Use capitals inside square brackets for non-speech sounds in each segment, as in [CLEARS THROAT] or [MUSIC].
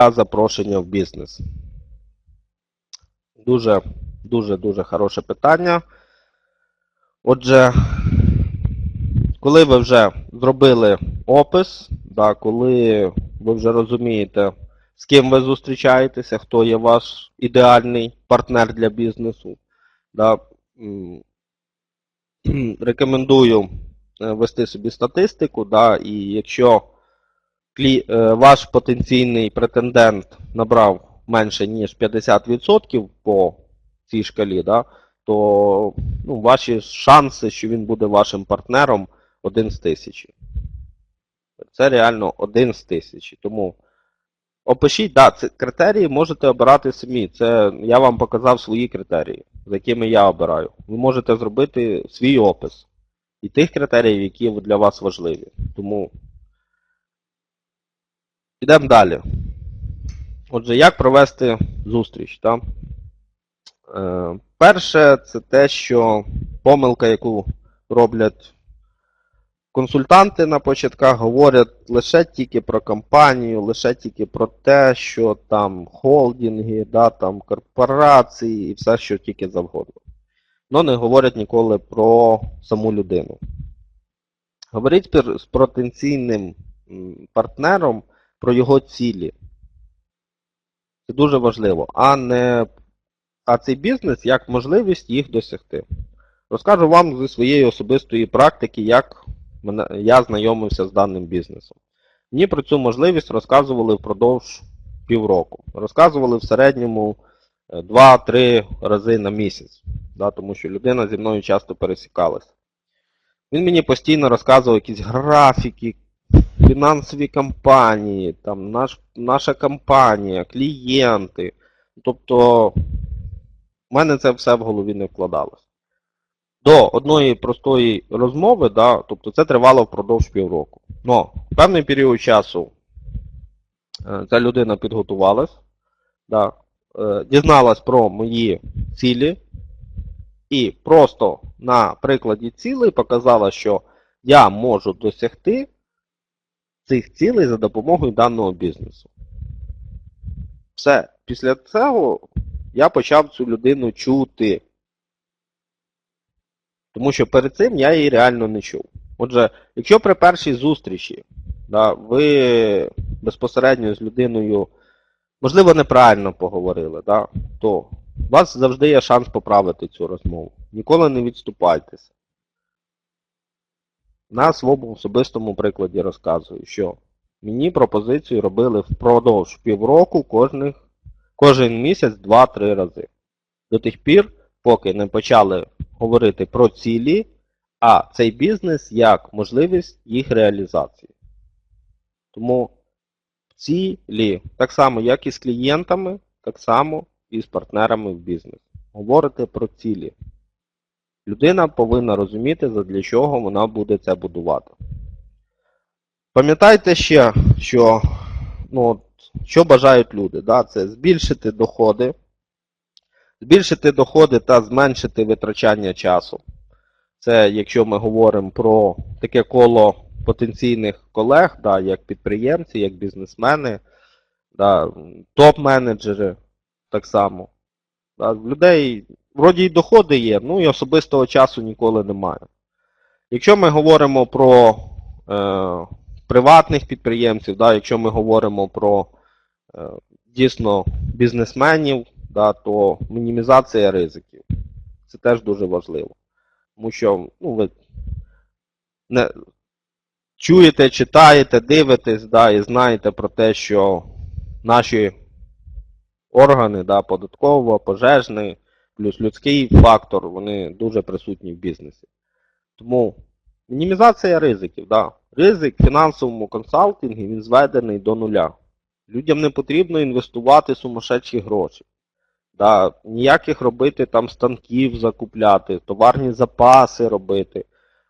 запрошення в бізнес? Дуже, дуже, дуже хороше питання. Отже, коли ви вже зробили опис, да, коли ви вже розумієте, з ким ви зустрічаєтеся, хто є ваш ідеальний партнер для бізнесу, да, [CLEARS THROAT] рекомендую е, вести собі статистику, да, і якщо ваш потенційний претендент набрав менше, ніж 50% по цій шкалі, да, то ну, ваші шанси, що він буде вашим партнером, один з тисячі. Це реально один з тисячі. Тому опишіть, да, це критерії можете обирати самі. Це я вам показав свої критерії, за якими я обираю. Ви можете зробити свій опис і тих критеріїв, які для вас важливі. Тому Йдемо далі. Отже, як провести зустріч? Так? Е, перше, це те, що помилка, яку роблять консультанти на початках, говорять лише тільки про компанію, лише тільки про те, що там холдинги, да, там корпорації і все, що тільки завгодно. Но не говорять ніколи про саму людину. Говоріть з потенційним партнером про його цілі. Це дуже важливо, а не а цей бізнес як можливість їх досягти. Розкажу вам зі своєї особистої практики, як я знайомився з даним бізнесом. Мені про цю можливість розказували впродовж півроку. Розказували в середньому е, 2-3 рази на місяць, да, тому що людина зі мною часто пересікалася. Він мені постійно розказував якісь графіки, фінансові компанії, там наш, наша компанія, клієнти. Тобто, в мене це все в голові не вкладалось. До одної простої розмови, да, тобто це тривало впродовж півроку. Но в певний період часу е, ця людина підготувалась, да, е, дізналась про мої цілі і просто на прикладі цілей показала, що я можу досягти цих цілей за допомогою даного бізнесу. Все, після цього я почав цю людину чути. Тому що перед цим я її реально не чув. Отже, якщо при першій зустрічі да, ви безпосередньо з людиною, можливо, неправильно поговорили, да, то у вас завжди є шанс поправити цю розмову. Ніколи не відступайтеся. На своєму особистому прикладі розказую, що мені пропозицію робили впродовж півроку кожних, кожен місяць 2-3 рази. До тих пір, поки не почали говорити про цілі, а цей бізнес як можливість їх реалізації. Тому цілі, так само, як і з клієнтами, так само і з партнерами в бізнес. Говорите про цілі. Людина повинна розуміти, задля чого вона буде це будувати. Пам'ятайте ще, що ну, що бажають люди, да? це збільшити доходи, збільшити доходи та зменшити витрачання часу. Це якщо ми говоримо про таке коло потенційних колег, да, як підприємці, як бізнесмени, да, топ-менеджери так само. В людей вроді й доходи є, ну і особистого часу ніколи немає. Якщо ми говоримо про е, приватних підприємців, да, якщо ми говоримо про е, дійсно бізнесменів, да, то мінімізація ризиків. Це теж дуже важливо. Тому що ну, ви не чуєте, читаєте, дивитесь, да, і знаєте про те, що наші органи, да, податково, пожежний, плюс людський фактор, вони дуже присутні в бізнесі. Тому мінімізація ризиків, да. Ризик в фінансовому консалтингі він зведений до нуля. Людям не потрібно інвестувати сумасшедші гроші. Да, ніяких робити там станків закупляти, товарні запаси робити,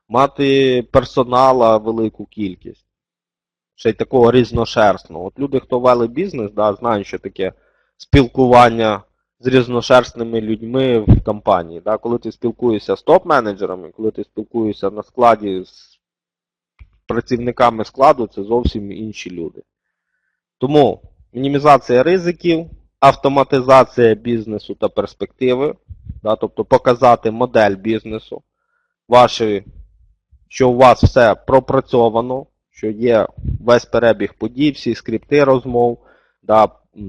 мати персонала велику кількість. Ще й такого різношерстного. От люди, хто вели бізнес, да, знають, що таке спілкування з різношерстними людьми в компанії. Да? Коли ти спілкуєшся з топ-менеджерами, коли ти спілкуєшся на складі з працівниками складу, це зовсім інші люди. Тому мінімізація ризиків, автоматизація бізнесу та перспективи, да, тобто показати модель бізнесу, ваші, що у вас все пропрацьовано, що є весь перебіг подій, всі скрипти розмов, да,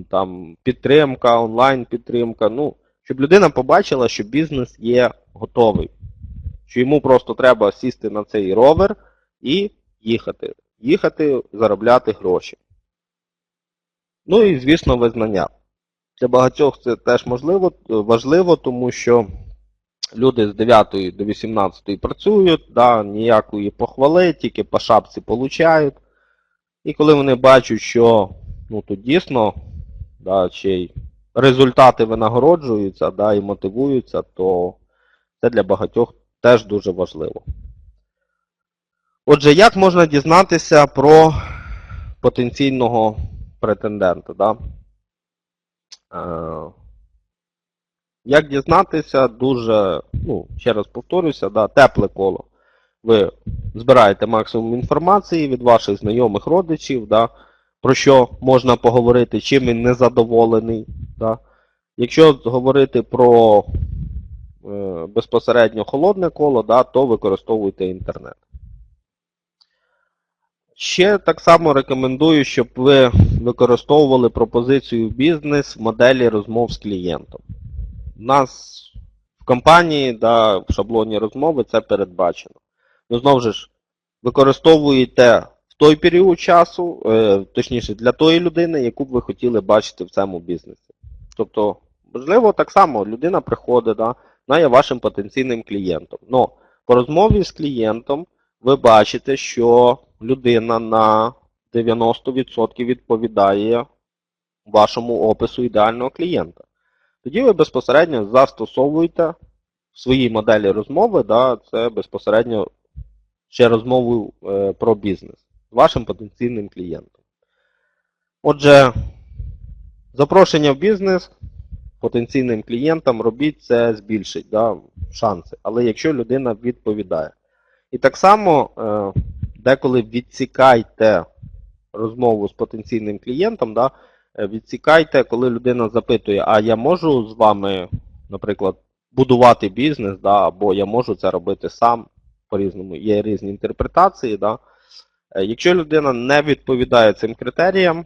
там, підтримка, онлайн-підтримка. Ну, щоб людина побачила, що бізнес є готовий. Що йому просто треба сісти на цей ровер і їхати. Їхати, заробляти гроші. Ну і, звісно, визнання. Для багатьох це теж можливо, важливо, тому що люди з 9 до 18 працюють, да, ніякої похвали, тільки по шапці получають. І коли вони бачать, що ну, тут дійсно да, ще результати винагороджуються да, і мотивуються, то це для багатьох теж дуже важливо. Отже, як можна дізнатися про потенційного претендента? Да? Е, Як дізнатися, дуже, ну, ще раз повторюся, да, тепле коло. Ви збираєте максимум інформації від ваших знайомих родичів, да, про що можна поговорити, чим він незадоволений. Да. Якщо говорити про е, безпосередньо холодне коло, да, то використовуйте інтернет. Ще так само рекомендую, щоб ви використовували пропозицію бізнес в моделі розмов з клієнтом. У нас в компанії, да, в шаблоні розмови це передбачено. Ну, знову ж, використовуєте той період часу, е, точніше, для тої людини, яку б ви хотіли бачити в цьому бізнесі. Тобто, можливо, так само людина приходить, да, вона є вашим потенційним клієнтом. Но по розмові з клієнтом ви бачите, що людина на 90% відповідає вашому опису ідеального клієнта. Тоді ви безпосередньо застосовуєте в своїй моделі розмови, да, це безпосередньо ще розмову е, про бізнес з вашим потенційним клієнтом. Отже, запрошення в бізнес потенційним клієнтам робіть це збільшить да, шанси. Але якщо людина відповідає. І так само е, деколи відсікайте розмову з потенційним клієнтом, да, е, відсікайте, коли людина запитує, а я можу з вами, наприклад, будувати бізнес, да, або я можу це робити сам по-різному. Є різні інтерпретації. Да. Е, Якщо людина не відповідає цим критеріям,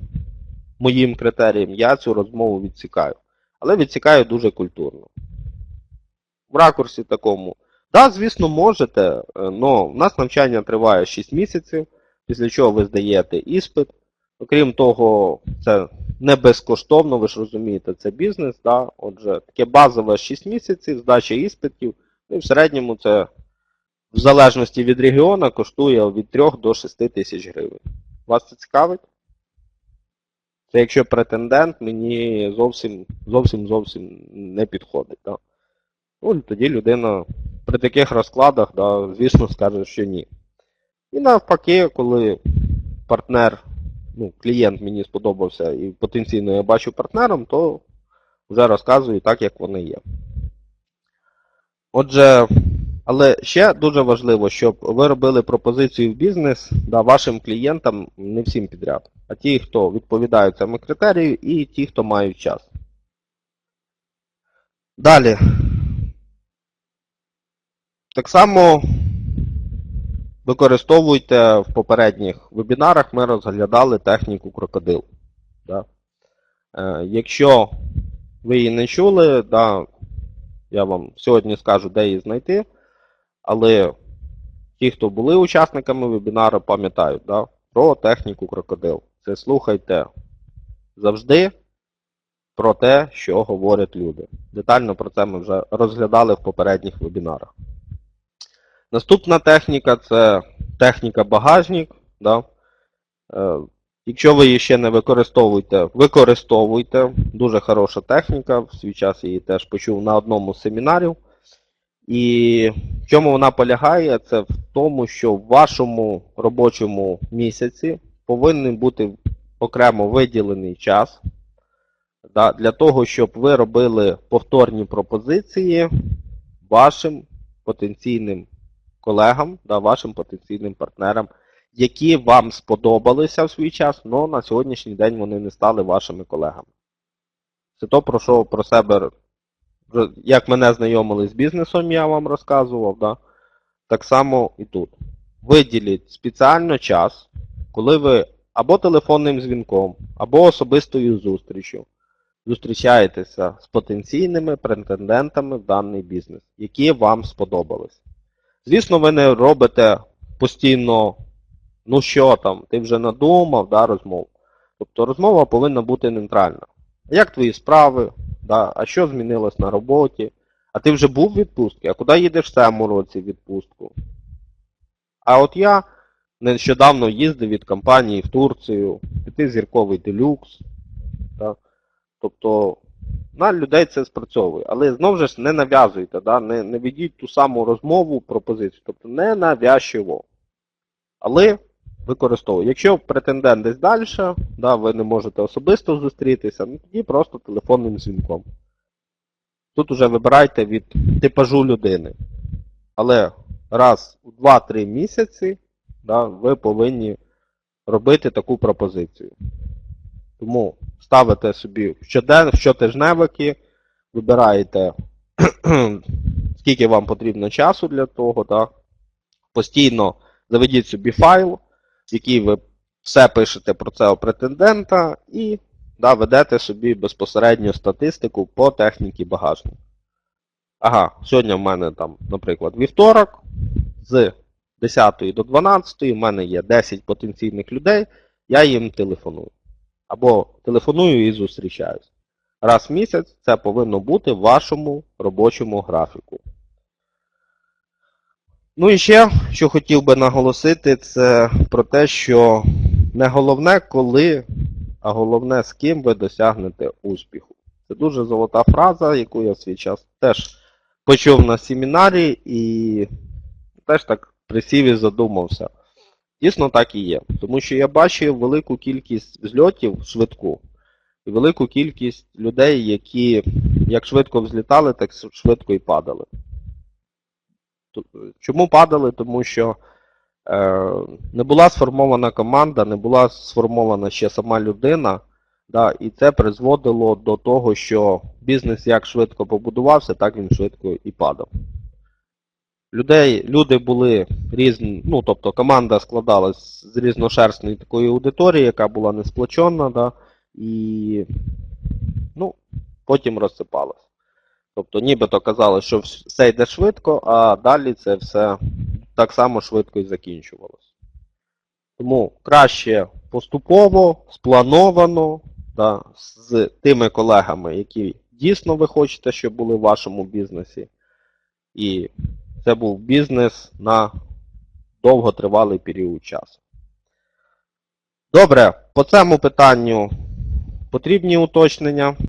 моїм критеріям, я цю розмову відсікаю. Але відсікаю дуже культурно. В ракурсі такому. Так, да, звісно, можете, але в нас навчання триває 6 місяців, після чого ви здаєте іспит. Окрім того, це не безкоштовно, ви ж розумієте, це бізнес. Да? Отже, таке базове 6 місяців, здача іспитів. Ну і в середньому це в залежності від регіону коштує від 3 до 6 тисяч гривень. Вас це цікавить? Це якщо претендент мені зовсім зовсім не підходить. Да? Ну, тоді людина при таких розкладах, да, звісно, скаже, що ні. І навпаки, коли партнер, ну, клієнт мені сподобався і потенційно я бачу партнером, то вже розказую так, як вони є. Отже, але ще дуже важливо, щоб ви робили пропозицію в бізнес да, вашим клієнтам не всім підряд, а ті, хто відповідають цьому критерію, і ті, хто мають час. Далі. Так само використовуйте в попередніх вебінарах, ми розглядали техніку крокодил. Да. Е, якщо ви її не чули, да, я вам сьогодні скажу, де її знайти. Але ті, хто були учасниками вебінару, пам'ятають да, про техніку крокодил. Це слухайте завжди про те, що говорять люди. Детально про це ми вже розглядали в попередніх вебінарах. Наступна техніка це техніка багажник. Да. Е, якщо ви її ще не використовуєте, використовуйте. Дуже хороша техніка. В свій час я її теж почув на одному з семінарів. І чому вона полягає? Це в тому, що в вашому робочому місяці повинен бути окремо виділений час да, для того, щоб ви робили повторні пропозиції вашим потенційним колегам, да, вашим потенційним партнерам, які вам сподобалися в свій час, але на сьогоднішній день вони не стали вашими колегами. Це то, про що про себе, як мене знайомили з бізнесом, я вам розказував, да? так само і тут. Виділіть спеціально час, коли ви або телефонним дзвінком, або особистою зустрічю зустрічаєтеся з потенційними претендентами в даний бізнес, які вам сподобались. Звісно, ви не робите постійно, ну що там, ти вже надумав, да, розмову. Тобто розмова повинна бути нейтральна. Як твої справи, да, а що змінилось на роботі? А ти вже був в відпустці? А куди їдеш в цьому році в відпустку? А от я нещодавно їздив від компанії в Турцію, п'ятизірковий делюкс. Так? Тобто на людей це спрацьовує. Але знову ж не нав'язуйте, да? не, не ведіть ту саму розмову, пропозицію. Тобто не навязчиво. Але використовуйте. Якщо претендент десь далі, да, ви не можете особисто зустрітися, ну тоді просто телефонним дзвінком. Тут уже вибирайте від типажу людини. Але раз у 2-3 місяці да, ви повинні робити таку пропозицію. Тому ставите собі щоден, щотижневики, вибираєте, [CLEARS THROAT] скільки вам потрібно часу для того, да. постійно заведіть собі файл, в який ви все пишете про цього претендента і да, ведете собі безпосередньо статистику по техніці багажника. Ага, сьогодні в мене там, наприклад, вівторок, з 10 до 12 в мене є 10 потенційних людей, я їм телефоную. Або телефоную і зустрічаюсь. Раз в місяць це повинно бути в вашому робочому графіку. Ну і ще, що хотів би наголосити, це про те, що не головне коли, а головне з ким ви досягнете успіху. Це дуже золота фраза, яку я в свій час теж почув на семінарі і теж так присів і задумався. Дійсно так і є. Тому що я бачив велику кількість зльотів швидку і велику кількість людей, які як швидко взлітали, так швидко і падали. Чому падали? Тому що е, не була сформована команда, не була сформована ще сама людина, да, і це призводило до того, що бізнес як швидко побудувався, так він швидко і падав. Людей, люди були різні, ну тобто команда складалась з різношерстної такої аудиторії, яка була не сплочена, да, і ну, потім розсипалась. Тобто нібито казали, що все йде швидко, а далі це все так само швидко і закінчувалось. Тому краще поступово, сплановано, да, з тими колегами, які дійсно ви хочете, щоб були в вашому бізнесі. І це був бізнес на довготривалий період часу. Добре, по цьому питанню потрібні уточнення.